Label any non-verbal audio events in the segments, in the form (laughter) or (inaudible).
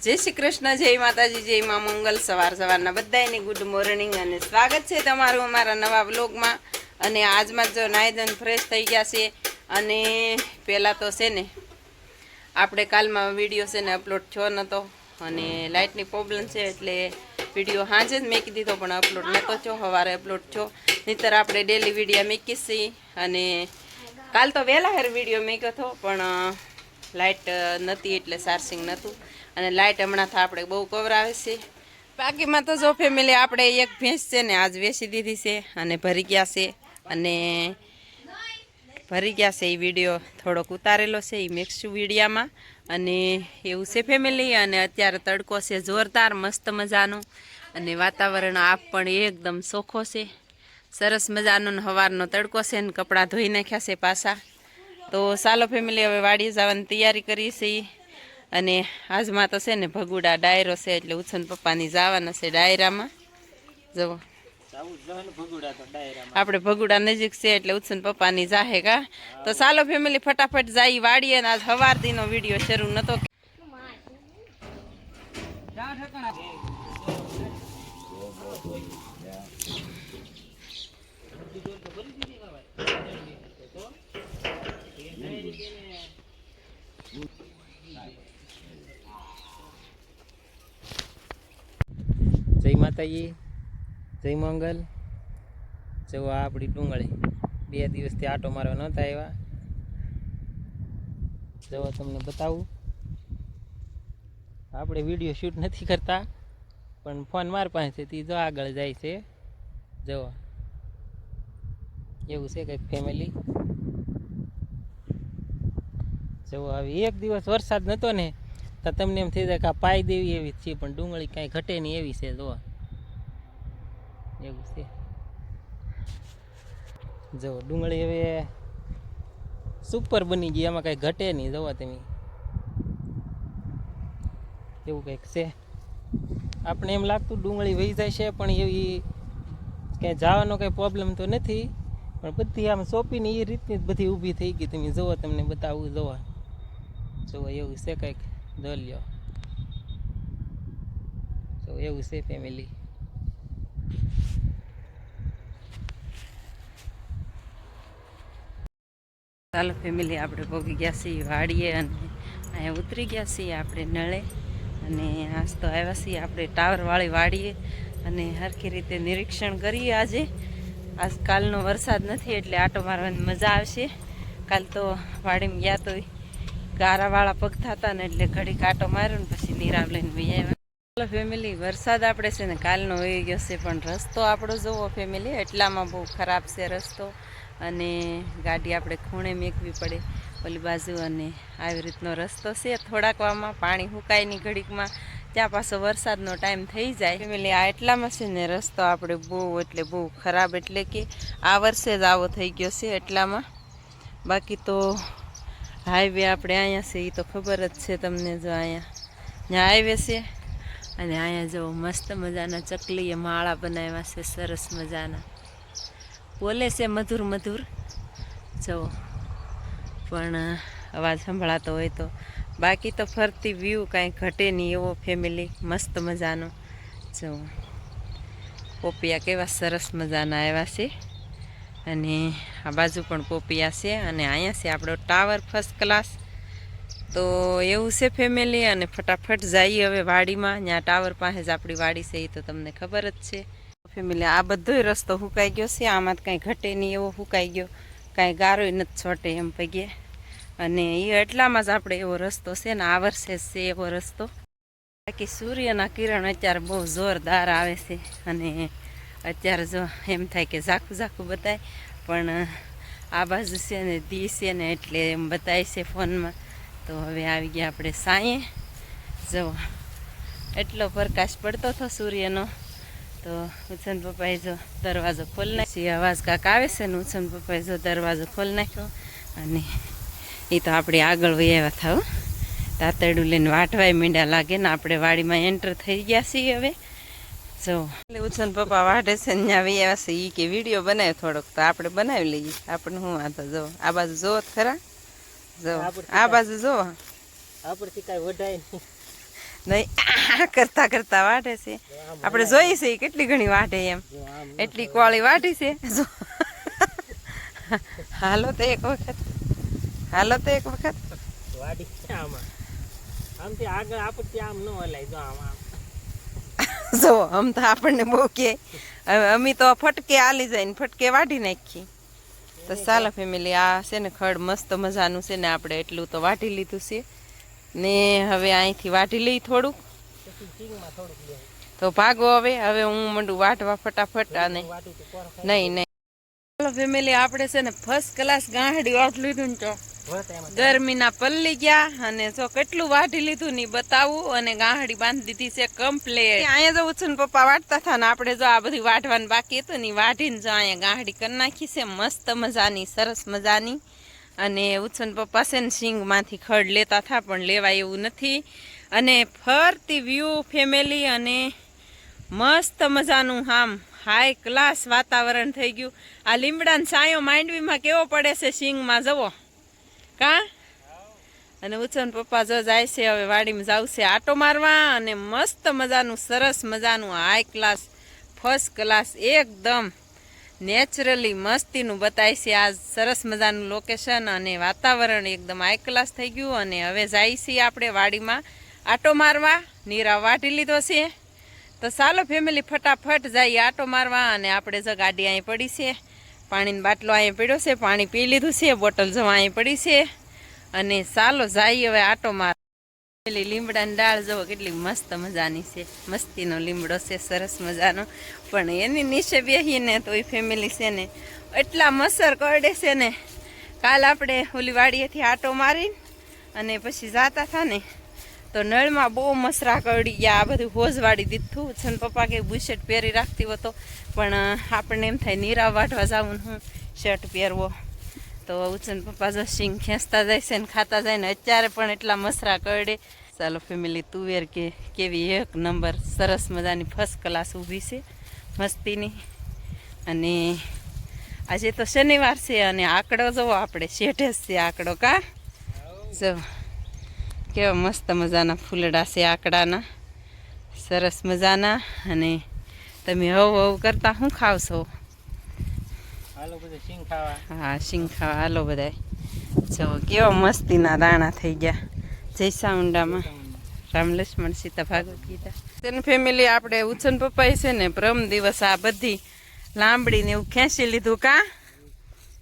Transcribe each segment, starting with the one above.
જય શ્રી કૃષ્ણ, જય માતાજી, જય મા મંગલ. સવાર સવારના બધાને ગુડ મોર્નિંગ અને સ્વાગત છે તમારું અમારા નવા બ્લોગમાં અને આજમાં જો નાયદન ફ્રેશ થઈ ગયા છે અને પહેલાં તો છે ને, આપણે કાલમાં વીડિયો છે ને અપલોડ થયો નહોતો અને લાઇટની પ્રોબ્લેમ છે એટલે વીડિયો સાંજે જ મેકી દીધો, પણ અપલોડ નહોતો થયો, સવારે અપલોડ થયો. નહીતર આપણે ડેલી વીડિયો મેકી છીએ અને કાલ તો વહેલા હેર વીડિયો મેક્યો હતો, પણ લાઇટ નહોતી એટલે ચાર્જિંગ નહોતું અને લાઇટ હમણાં તો આપણે બહુ કવરાવે છે. બાકીમાં તો જો ફેમિલી આપણે એક ભેંસ છે ને આજ વેચી દીધી છે અને ભરી ગયા છે અને ભરી ગયા છે એ વીડિયો થોડોક ઉતારેલો છે એ મેક્સું વિડીયામાં. અને એવું છે ફેમિલી અને અત્યારે તડકો છે જોરદાર, મસ્ત મજાનો. અને વાતાવરણ આપ પણ એકદમ ચોખ્ખો છે. સરસ મજાનો ને સવારનો તડકો છે ને કપડાં ધોઈ નાખ્યા છે પાછા. તો ચાલો ફેમિલી હવે વાડી જવાની તૈયારી કરી છે અને આજમાં તો છે ને ભગુડા ડાયરો છે એટલે ઉછન પપ્પાની જવાના છે ડાયરામાં. જવો આપણે ભગુડા નજીક છે એટલે ઉત્સન પપ્પાની જાહે કા? તો ચાલો ફેમિલી ફટાફટ જાય વાડીએ અને આજ સવાર દીનો વીડિયો શરૂ નતો જય માતાજી જય મંગલ. જો આપણી ડુંગળી. બે દિવસથી આટો મારવા નહોતા આવ્યા. જવા તમને બતાવું. આપણે વીડિયો શૂટ નથી કરતા, પણ ફોન માર પાસેથી જો આગળ જાય છે. જવા એવું છે કંઈક ફેમિલી જો હવે એક દિવસ વરસાદ નહોતો ને, તો તમને એમ થઈ જાય કે આ પાઈ દેવી એવી છે, પણ ડુંગળી કાંઈ ઘટે નહીં એવી છે, જો. એવું છે. જો, ડુંગળી હવે સુપર બની ગઈ, એમાં કાંઈ ઘટે નહીં, જોવો તમે. એવું કંઈક છે. આપણે એમ લાગતું ડુંગળી વહી જાય છે, પણ એવી ક્યાંય જવાનો કંઈ પ્રોબ્લેમ તો નથી. પણ બધી આમ સોંપીને એ રીતની જ બધી ઊભી થઈ ગઈ તમે જુઓ તમને બતાવું, જોવા. જુઓ એવું છે કંઈક જો લ્યો તો એવું છે ફેમિલી ચાલો ફેમિલી આપણે ભોગી ગયા છીએ વાડીએ અને અહીંયા ઉતરી ગયા છીએ આપણે નળે. અને આજ તો આવ્યા છીએ આપણે ટાવરવાળી વાડીએ. અને સરખી રીતે નિરીક્ષણ કરીએ આજે. આજ કાલનો વરસાદ નથી એટલે આટો મારવાની મજા આવશે. કાલ તો વાડીમાં ગયા તો ગારાવાળા પગ થતા ને એટલે ઘડીક આટો માર્યો ને પછી નીરાવ લઈને ભાઈ આવ્યા. ચાલો ફેમિલી વરસાદ આપણે છે ને કાલનો વહી ગયો છે, પણ રસ્તો આપણો જોવો ફેમિલી એટલામાં બહુ ખરાબ છે રસ્તો. અને ગાડી આપણે ખૂણે મેકવી પડે ઓલી બાજુ અને આવી રીતનો રસ્તો છે. થોડાક વામાં પાણી હુકાયની ઘડીકમાં ત્યાં પાછો વરસાદનો ટાઈમ થઈ જાય. ફેમિલી આ એટલામાં છે ને રસ્તો આપણે બહુ એટલે બહુ ખરાબ એટલે કે આ વર્ષે જ આવો થઈ ગયો છે એટલામાં. બાકી તો હાઈવે આપણે અહીંયા છે એ તો ખબર જ છે તમને જો અહીંયા. જ્યાં હાઈવે છે અને અહીંયા જો મસ્ત મજાના ચકલીએ માળા બનાવ્યા છે, સરસ મજાના. બોલે છે મધુર મધુર. જવો પણ અવાજ સંભળાતો હોય તો. બાકી તો ફરતી વ્યૂ કાંઈ ઘટે નહીં એવો ફેમિલી મસ્ત મજાનો. જવો પોપિયા કેવા સરસ મજાના આવ્યા છે. અને આ બાજુ પણ પોપિયા છે અને અહીંયા છે આપણો ટાવર ફર્સ્ટ ક્લાસ તો એવું છે ફેમિલી અને ફટાફટ જઈએ હવે વાડીમાં. ત્યાં ટાવર પાસે જ આપણી વાડી છે, એ તો તમને ખબર જ છે. ફેમિલી આ બધોય રસ્તો હુકાઈ ગયો છે. આમાં જ કાંઈ ઘટે નહીં એવો હુકાઈ ગયો. કાંઈ ગારોય નથી છોટે એમ પગે. અને એ એટલામાં જ આપણે એવો રસ્તો છે ને, આ વર્ષે છે એવો રસ્તો. બાકી સૂર્યના કિરણ અત્યારે બહુ જોરદાર આવે છે. અને અત્યારે જો એમ થાય કે ઝાખું ઝાખું બતાય, પણ આ બાજુ છે ને, દી છે ને, એટલે એમ બતાય છે ફોનમાં. તો હવે આવી ગયા આપણે સાંયે જો, એટલો પ્રકાશ પડતો હતો સૂર્યનો. તો ઉછન પપ્પાએ જો દરવાજો ખોલી નાખી અવાજ કાંક આવે છે ને ઉછન પપ્પાએ જો દરવાજો ખોલી નાખ્યો અને એ તો આપણે આગળ આવ્યા થાવ તાતરડું લઈને વાટવાય મીંડા લાગે ને આપણે વાડીમાં એન્ટર થઈ ગયા છીએ હવે જો એટલે ઉછન પપ્પા વાટે છે ને ત્યાં આવ્યા છે એ કે વીડિયો બનાવ્યો થોડોક તો આપણે બનાવી લઈએ આપણે શું વાંધો જો આ બાજુ જોવો ખરા જો આ બાજુ જોવો આપણથી કાંઈ વઢાય નહીં નહીં. (laughs) કરતા કરતા વાટે છે. આપણે જોઈએ છે કેટલી ઘણી વાટે એમ. એટલી કોળી વાટી છે. (laughs) હાલો તો એક વખત. હાલો તો એક વખત. વાડી આમાં. આમથી આગળ આપણથી આમ ન હલાય. જો આમ આમ. (laughs) જો આમ તો આપણને બહુ કે. અમે તો ફટકે આલી જાય ને ફટકે વાટી નાખી તો ચાલો ફેમિલી આ છે ને ખડ મસ્ત મજાનું છે ને આપણે એટલું તો વાટી લીધું છે. ને હવે અહીંથી વાટી લઈ થોડુંક. તો ભાગો હવે હવે હું મંડું વાટવા ફટાફટ અને નહીં નહીં. ચાલો ફેમિલી આપણે છે ને ફર્સ્ટ ક્લાસ ગાંહડી વાટ લીધું ને તો ગરમીના પલ્લી ગયા અને જો કેટલું વાટી લીધું ની બતાવું અને ગાંહડી બાંધી દીધી છે કમ્પ્લેટ અહીંયા જો ઉછન પપ્પા વાટતા હતા ને આપણે જો આ બધી વાટવાનું બાકી હતું ને વાટીને જો અહીંયા ગાંહડી કરી નાખી છે. મસ્ત મજાની સરસ મજાની. અને ઉછન પપ્પા છે ને સિંગમાંથી ખડ લેતા હતા પણ લેવાય એવું નથી. અને ફરતી વ્યૂ ફેમિલી અને મસ્ત મજાનું આમ હાઈ ક્લાસ વાતાવરણ થઈ ગયું. આ લીમડાનો સાયો માંડવીમાં કેવો પડે છે સિંગમાં જવો કા? અને ઉછન પપ્પા જો જાય છે, હવે વાડીમાં જાવ છે આટો મારવા અને મસ્ત મજાનું, સરસ મજાનું હાઈ ક્લાસ ફર્સ્ટ ક્લાસ એકદમ નેચરલી મસ્તીનું બતાય છે આ સરસ મજાનું લોકેશન અને વાતાવરણ એકદમ હાઈ ક્લાસ થઈ ગયું અને હવે જાય છીએ આપણે વાડીમાં. આટો મારવા, નીરા વાટી લીધો છે. તો ચાલો ફેમિલી ફટાફટ જઈએ આટો મારવા અને આપણે જો ગાડી અહીં પડી છે. પાણીનો બાટલો અહીં પડ્યો છે, પાણી પી લીધું છે, બોટલ જવા અહીં પડી છે. અને ચાલો જઈએ હવે આટો માર પેલી લીમડાની દાળ જુઓ કેટલી મસ્ત મજાની છે. મસ્તીનો લીમડો છે, સરસ મજાનો. પણ એની નીચે બેસીને તો એ ફેમિલી છે ને એટલા મસર કરડે છે ને. કાલ આપણે ઓલી વાડીએથી આટો મારી અને પછી જાતા હતા ને, તો નળમાં બહુ મસરા કરડી ગયા. આ બધું હોજ વાળી દીધું. છન પપ્પા કે બુશર્ટ પહેરી રાખતી હતો પણ આપણને એમ થાય નીરા વાટવા જવું હું, શર્ટ પહેરવો. તો ઉચન પપ્પા જો સિંગ ખેંચતા જાય છે ને ખાતા જાય ને અત્યારે પણ એટલા મસરા કરડે. ચાલો ફેમિલી, તુવેર કે કેવી એક નંબર સરસ મજાની ફર્સ્ટ ક્લાસ ઊભી છે, મસ્તીની. અને આજે તો શનિવાર છે અને આંકડો જોવો આપણે, શેઠે છે આંકડો કા? જો, કેવા મસ્ત મજાના ફૂલડા છે આંકડાના, સરસ મજાના. અને તમે હવ હવ કરતા સિંગ ખાવા હા સિંગ ખાવા. હાલો બધાય. જો કેવા મસ્તીના દાણા થઈ ગયા. જયસા સાઉન્ડામાં રામ લક્ષ્મણ સીતા ભાગવત ગીતા તેની ફેમિલી આપણે ઉછન પપ્પાએ છે ને પ્રમ દિવસ આ બધી લાંબડીને એવું ખેંચી લીધું કા?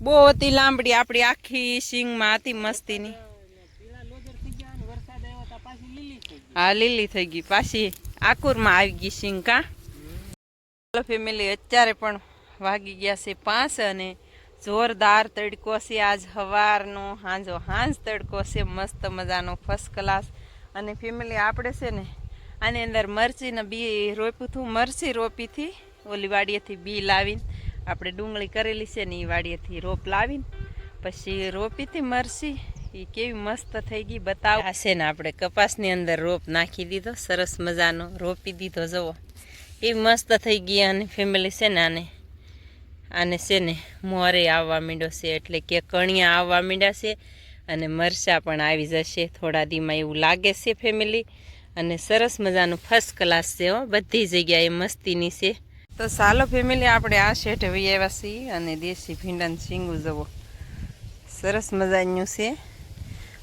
બહુ હતી લાંબડી આપણી આખી સિંગમાં હતી મસ્તીની. હા લીલી થઈ ગઈ. પાછી આકુરમાં આવી ગઈ સિંગ કા? ફેમિલી અત્યારે પણ વાગી ગયા છે પાંચ અને જોરદાર તડકો છે. આજ સવારનો હાંજો હાંજ તડકો છે. મસ્ત મજાનો ફર્સ્ટ ક્લાસ અને ફેમિલી આપણે છે ને આની અંદર મરચીને બી રોપ્યું હતું. મરચી રોપી હતી ઓલી વાડીએથી બી લાવીને આપણે ડુંગળી કરેલી છે ને એ વાડીએથી રોપ લાવીને પછી રોપી હતી મરચી. એ કેવી મસ્ત થઈ ગઈ. બતાવ. છે ને આપણે કપાસની અંદર રોપ નાખી દીધો. સરસ મજાનો રોપી દીધો. જવો એ મસ્ત થઈ ગઈ અને ફેમિલી છે ને આને. આને છે ને મોરે આવવા માંડ્યો છે, એટલે કે કણિયા આવવા માંડ્યા છે અને મરચાં પણ આવી જશે. થોડા દીમાં એવું લાગે છે ફેમિલી અને સરસ મજાનું ફર્સ્ટ ક્લાસ છે હો, બધી જગ્યાએ મસ્તીની છે. તો ચાલો ફેમિલી આપણે આ શેઠ વહી આવ્યા છીએ અને દેશી ભીંડાનું શીંગું જવો. સરસ મજાનું છે.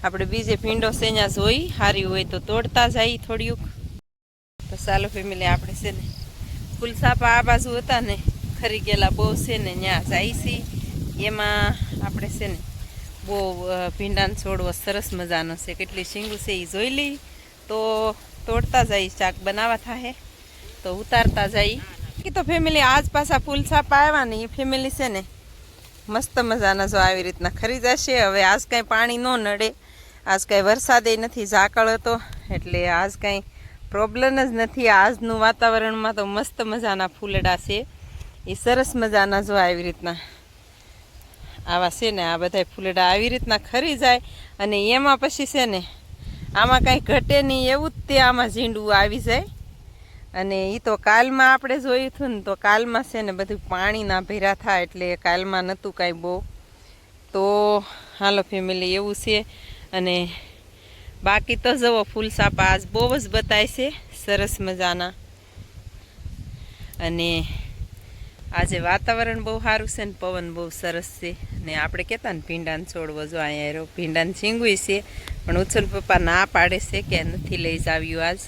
આપણે બીજે ભીંડો ત્યાં જોઈ સારી હોય તો તોડતા જાય થોડીક. તો ચાલો ફેમિલી આપણે છે ને ફૂલસાપા આ બાજુ હતા ને ખરી ગયેલા, બહુ છે ને ત્યાં જાય છે. એમાં આપણે છે ને બહુ ભીંડાનો છોડવો સરસ મજાનો છે. કેટલી શીંગું છે એ જોઈ લઈ. તો તોડતા જાય શાક, બનાવવા થાય તો ઉતારતા જાય કે તો ફેમિલી આજ પાછા ફૂલ છાપા આવ્યા ને એ ફેમિલી છે ને મસ્ત મજાના જો આવી રીતના ખરી જશે. હવે આજ કાંઈ પાણી ન નડે. આજ કાંઈ વરસાદે નથી ઝાકળ હતો. એટલે આજ કાંઈ પ્રોબ્લેમ જ નથી. આજનું વાતાવરણમાં તો મસ્ત મજાના ફૂલડા છે. એ સરસ મજાના જો આવી રીતના આવા છે ને, આ બધા ફૂલડા આવી રીતના ખરી જાય અને એમાં પછી છે ને, આમાં કાંઈ ઘટે નહીં એવું જ તે આમાં ઝીંડું આવી જાય. અને એ તો કાલમાં આપણે જોયું હતું ને, તો કાલમાં છે ને બધું પાણીના ભેરા થાય એટલે કાલમાં નહોતું કાંઈ બહુ. તો હાલો ફેમિલી, એવું છે. અને બાકી તો જવો ફૂલસાપા આજ બહુ જ બતાય છે, સરસ મજાના. અને આજે વાતાવરણ બહુ સારું છે ને પવન બહુ સરસ છે. ને આપણે કહેતા ને ભીંડાને છોડવો જો અહીંયા રહ્યો ભીંડાને છીંગવી છે. પણ ઉછલ પપ્પા ના પાડે છે કે નથી લઈ જાવ્યું આજ.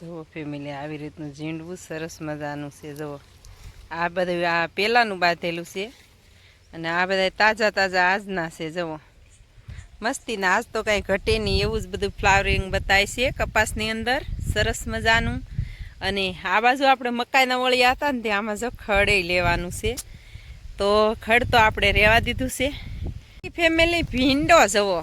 જુઓ ફેમિલી આવી રીતનું ઝીંડવું, સરસ મજાનું છે, જુઓ. આ બધું આ પહેલાંનું બાંધેલું છે. અને આ બધા તાજા તાજા આજના છે, જુઓ. મસ્તીના આજ તો કાંઈ ઘટે નહીં, એવું જ બધું ફ્લાવરિંગ બતાય છે કપાસની અંદર. સરસ મજાનું. અને આ બાજુ આપણે મકાઈના વળિયા હતા ને ત્યાં આમાં જો ખડે લેવાનું છે. તો ખડ તો આપણે રહેવા દીધું છે. ફેમિલી ભીંડો જવો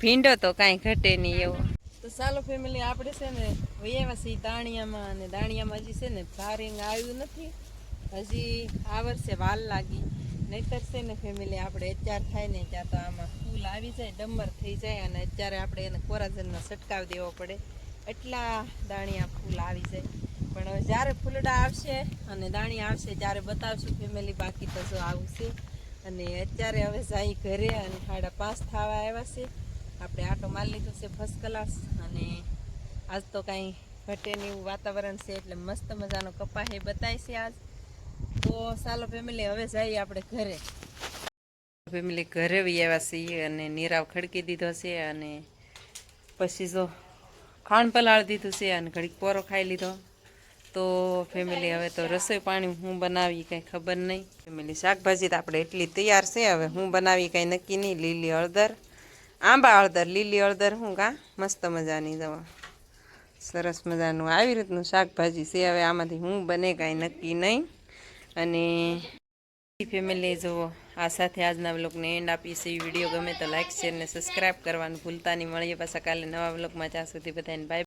ભીંડો તો કાંઈ ઘટે નહીં એવો. તો ચાલો ફેમિલી આપણે છે ને વૈયાવા છીએ દાણિયામાં અને દાણિયામાં હજી છે ને ફ્લાવરિંગ આવ્યું નથી. હજી આ વર્ષે વાલ લાગી. નહીતર છે ને ફેમિલી આપણે અત્યાર થાય ને ત્યાં તો આમાં ફૂલ આવી જાય, ડમર થઈ જાય અને અત્યારે આપણે એને કોરાજનનો છટકાવ દેવો પડે. એટલા દાણિયા ફૂલ આવી જાય. પણ હવે જ્યારે ફૂલડા આવશે અને દાણિયા આવશે ત્યારે બતાવશું ફેમિલી બાકી તો જો આવશે અને અત્યારે હવે જાય ઘરે અને સાડા પાંચ થવા આવ્યા છે. આપણે આટો મારી લીધો છે ફર્સ્ટ ક્લાસ અને આજ તો કાંઈ ઘટે નહીં એવું વાતાવરણ છે એટલે મસ્ત મજાનો કપા એ બતાય છે આજ. તો ચાલો ફેમિલી હવે જઈએ આપણે ઘરે. ફેમિલી ઘરે આવ્યા છીએ અને નીરાવ ખડકી દીધો છે અને પછી જો ખાણ પલાળી દીધું છે અને ઘડીક પોરો ખાઈ લીધો. તો ફેમિલી હવે તો રસોઈ પાણી હું બનાવી કંઈ ખબર નહીં. ફેમિલી શાકભાજી તો આપણે એટલી તૈયાર છે, હવે હું બનાવી કંઈ નક્કી નહીં. લીલી હળદર, આંબા હળદર, લીલી હળદર હું કા મસ્ત મજાની દવા સરસ મજાનું આવી રીતનું શાકભાજી છે, હવે આમાંથી હું બને કાંઈ નક્કી નહીં. અને ફેમિલી જુઓ. આ સાથે આજના વ્લોગને એન્ડ આપીએ એ વીડિયો ગમે તો લાઇક શેર ને સબસ્ક્રાઈબ કરવાનું ભૂલતા નહીં. મળીએ પાછા કાલે નવા વ્લોગમાં. જ્યાં સુધી બધાને બાય